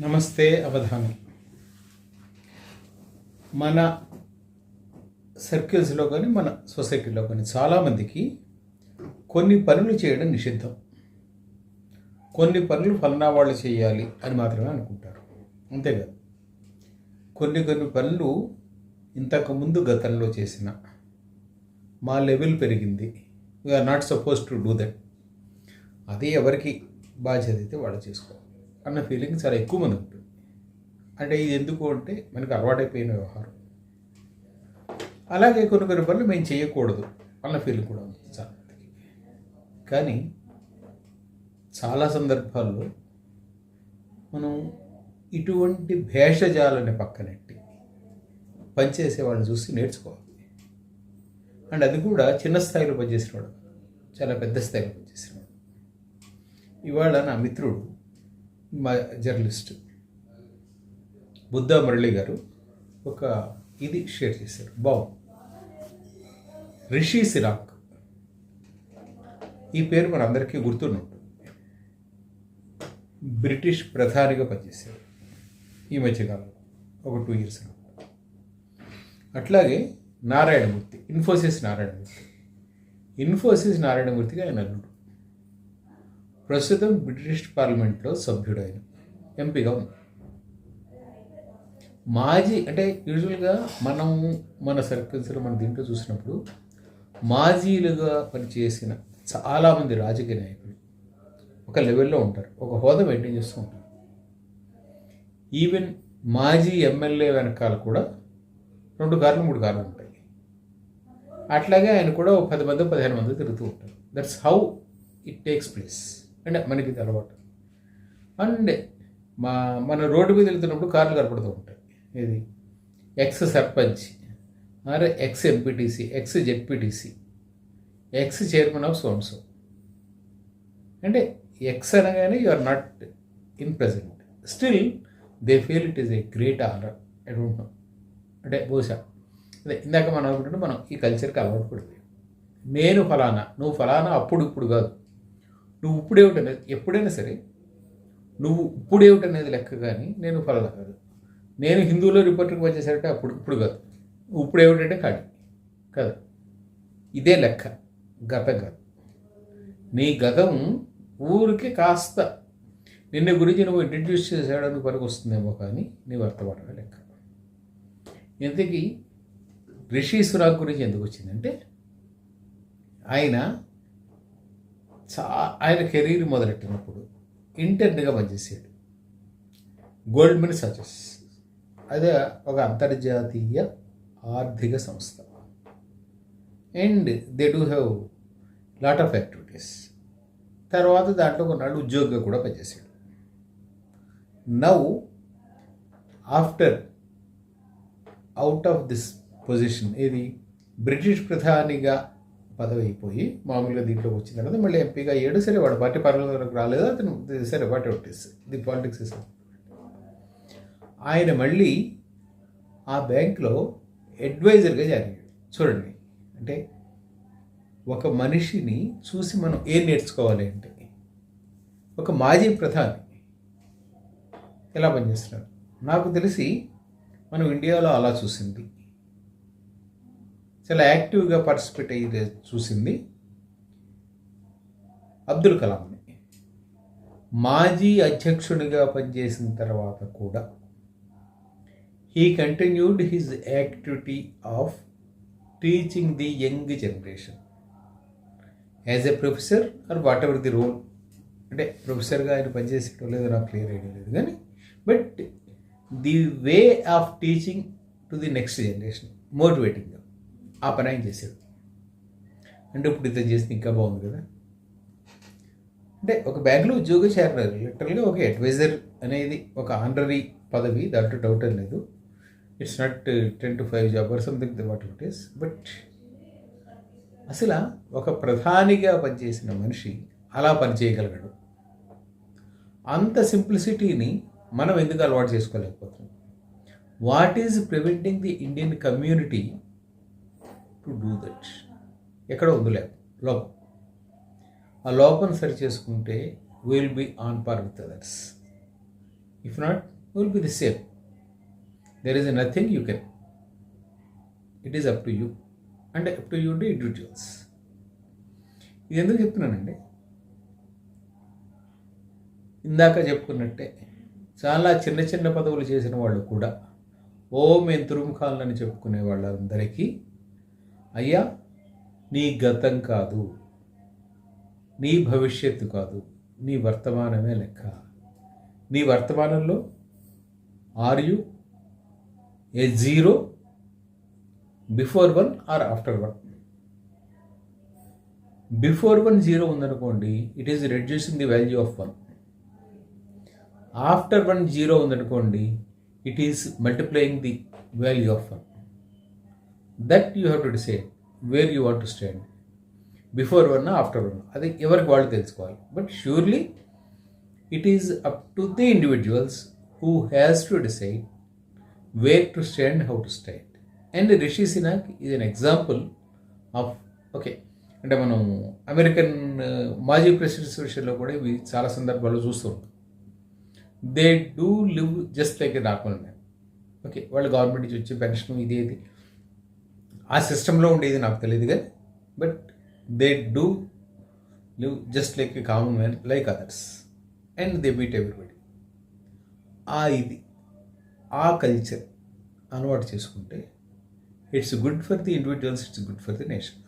నమస్తే అవధాని మన సర్కిల్స్లో కానీ మన సొసైటీలో కానీ చాలామందికి కొన్ని పనులు చేయడం నిషిద్ధం. కొన్ని పనులు ఫలానా వాళ్ళు చేయాలి అని మాత్రమే అనుకుంటారు. అంతేకాదు కొన్ని కొన్ని పనులు ఇంతకుముందు గతంలో చేసిన మా లెవెల్ పెరిగింది. We are not suppose to do that అది ఎవరికి బాధ్యత అయితే వాళ్ళు చేసుకోవాలి. అన్న ఫీలింగ్ చాలా ఎక్కువ మంది ఉంటుంది. అంటే ఇది ఎందుకు అంటే మనకు అలవాటైపోయిన వ్యవహారం. అలాగే కొన్ని కొన్ని పనులు మేము చేయకూడదు అన్న ఫీలింగ్ కూడా ఉంది చాలా మందికి. కానీ చాలా సందర్భాల్లో మనం ఇటువంటి భేషజాలని పక్కనెట్టి పనిచేసే వాళ్ళని చూసి నేర్చుకోవాలి. అండ్ అది కూడా చిన్న స్థాయిలో పనిచేసినవాడు కాదు. చాలా పెద్ద స్థాయిలో పనిచేసినవాడు ఇవాళ నా మిత్రుడు మా జర్నలిస్ట్ బుద్ధ మురళి గారు ఒక ఇది షేర్ చేశారు. బాగుంది రిషి సిరాక్. ఈ పేరు మనందరికీ గుర్తున్నట్టు బ్రిటిష్ ప్రధానిగా పనిచేశారు. ఈ మధ్యకాలంలో ఒక టూ ఇయర్స్ అట్లాగే నారాయణమూర్తి ఇన్ఫోసిస్ నారాయణమూర్తి. ఇన్ఫోసిస్ నారాయణమూర్తిగా ఆయన అల్లుడు. ప్రస్తుతం బ్రిటిష్ పార్లమెంట్లో సభ్యుడైన ఎంపీగా ఉంది మాజీ అంటే యూజువల్గా మనం మన సర్కిల్స్లో మన దీంట్లో చూసినప్పుడు మాజీలుగా పనిచేసిన చాలామంది రాజకీయ నాయకులు ఒక లెవెల్లో ఉంటారు. ఒక హోదా మెయింటైన్ చేస్తూ ఉంటారు. ఈవెన్ మాజీ ఎమ్మెల్యే వెనకాల కూడా రెండు కార్లు మూడు కార్లు ఉంటాయి. అట్లాగే ఆయన కూడా ఒక పది మంది పదిహేను మంది తిరుగుతూ ఉంటారు. That's how it takes place అంటే మనకి ఇది అలవాటు. అండ్ మా మన రోడ్డు మీద వెళ్తున్నప్పుడు కార్లు కనపడుతూ ఉంటాయి. ఇది ఎక్స్ సర్పంచ్. అరే ex MPTC ex ZPTC ex chairman of సోన్సో. అంటే ఎక్స్ అనగానే you are not in present still they feel it is a great honour I don't know అంటే బహుశా అదే ఇందాక మనం అనుకుంటుంటే మనం ఈ కల్చర్కి అలవాటు పడుతుంది నేను ఫలానా నువ్వు ఫలానా అప్పుడు ఇప్పుడు కాదు. నువ్వు ఇప్పుడేమిటనేది ఎప్పుడైనా సరే నువ్వు ఇప్పుడేమిటనేది లెక్క కానీ నేను ఫలానా కాదు. నేను హిందువులో రిపోర్టర్కి వచ్చేసరికి అప్పుడు ఇప్పుడు కాదు. నువ్వు ఇప్పుడు ఏమిటంటే కాడి కాదు. ఇదే లెక్క. గతం కాదు. నీ గతం ఊరికి కాస్త నిన్న గురించి నువ్వు ఇంట్రడ్యూస్ చేసేయడానికి పనికి వస్తుందేమో కానీ నీ వర్తమాన లెక్క. ఇంతకీ రిషి సురాగ్ గురించి ఎందుకు వచ్చిందంటే ఆయన చా ఆయన కెరీర్ మొదలెట్టినప్పుడు ఇంటర్న్గా పనిచేసాడు. గోల్డ్మెన్ సచెస్ అదే ఒక అంతర్జాతీయ ఆర్థిక సంస్థ. And they do have lot of activities. తర్వాత దాంట్లో కొన్నాళ్ళు ఉద్యోగిగా కూడా పనిచేశాడు now after out of this position ఏది? బ్రిటిష్ ప్రధానిగా పదవి అయిపోయి మామూలుగా దీంట్లోకి వచ్చిన తర్వాత మళ్ళీ ఎంపీగా అయ్యాడు సరే వాడు. పార్టీ పార్లమెంట్లోకి రాలేదు అతను సరే వాటి అవుట్ ది పాలిటిక్స్ ఇస్ ఆయన మళ్ళీ ఆ బ్యాంక్లో అడ్వైజర్గా జాయిన్ చూడండి. అంటే ఒక మనిషిని చూసి మనం ఏం నేర్చుకోవాలి అంటే ఒక మాజీ ప్రధాని ఎలా పనిచేస్తున్నారు నాకు తెలిసి మనం ఇండియాలో అలా చూసింది. చాలా యాక్టివ్గా పార్టిసిపేట్ అయ్యి చూసింది అబ్దుల్ కలాంని. మాజీ అధ్యక్షుడిగా పనిచేసిన తర్వాత కూడా he continued his activity of teaching the young generation as a professor or whatever the role అంటే ప్రొఫెసర్గా ఆయన పనిచేసేటో లేదో నాకు క్లియర్ ఐడియా లేదు కానీ but the way of teaching to the next generation మోటివేటింగ్గా ఆ పని ఆయన చేశాడు. అంటే ఇప్పుడు ఇతను చేస్తే ఇంకా బాగుంది కదా. అంటే ఒక బ్యాంకులో ఉద్యోగం చేరారు లిటరల్గా ఒక అడ్వైజర్ అనేది ఒక ఆనరీ పదవి దాంట్లో డౌట్ లేదు. It's not ten to five job or something what it is but అసలు ఒక ప్రధానిగా పనిచేసిన మనిషి అలా పనిచేయగలగడు అంత సింప్లిసిటీని మనం ఎందుకు అలవాటు చేసుకోలేకపోతున్నాం? What is preventing the Indian community to do that ఎక్కడ ఉందిలే లోపం. ఆ లోపం సరి చేసుకుంటే will be on par with others if not will be the same there is nothing you can it is up to you అంటే up to you అంటే individuals ఇది ఎందుకు చెప్తున్నానండి? ఇందాక చెప్పుకున్నట్టే చాలా చిన్న చిన్న పదవులు చేసిన వాళ్ళు కూడా ఓ మేము తురుముఖాలని చెప్పుకునే వాళ్ళందరికీ అయ్యా నీ గతం కాదు నీ భవిష్యత్తు కాదు నీ వర్తమానమే లెక్క. నీ వర్తమానంలో are you a zero before one or after one before one zero ఉందనుకోండి it is reducing the value of one after one zero ఉందనుకోండి it is multiplying the value of one that you have to decide where you want to stand before one after one అది ఎవరికి వాళ్ళు తెలుసుకోవాలి. But surely it is up to the individuals who has to decide where to stand how to stand and Rishi Sunak is an example of okay అంటే మనం American మాజీ presidents విషయంలో కూడా ఇవి చాలా సందర్భాల్లో చూస్తూ ఉంటాం. They do live just like a normal man okay వాళ్ళు గవర్నమెంట్ నుంచి వచ్చే పెన్షన్ ఇది ఇది ఆ సిస్టంలో ఉండేది నాకు తెలియదు కానీ but they do live just like a common man like others and they meet everybody. ఆ ఇది ఆ కల్చర్ అలవాటు చేసుకుంటే it's good for the individuals it's good for the nation.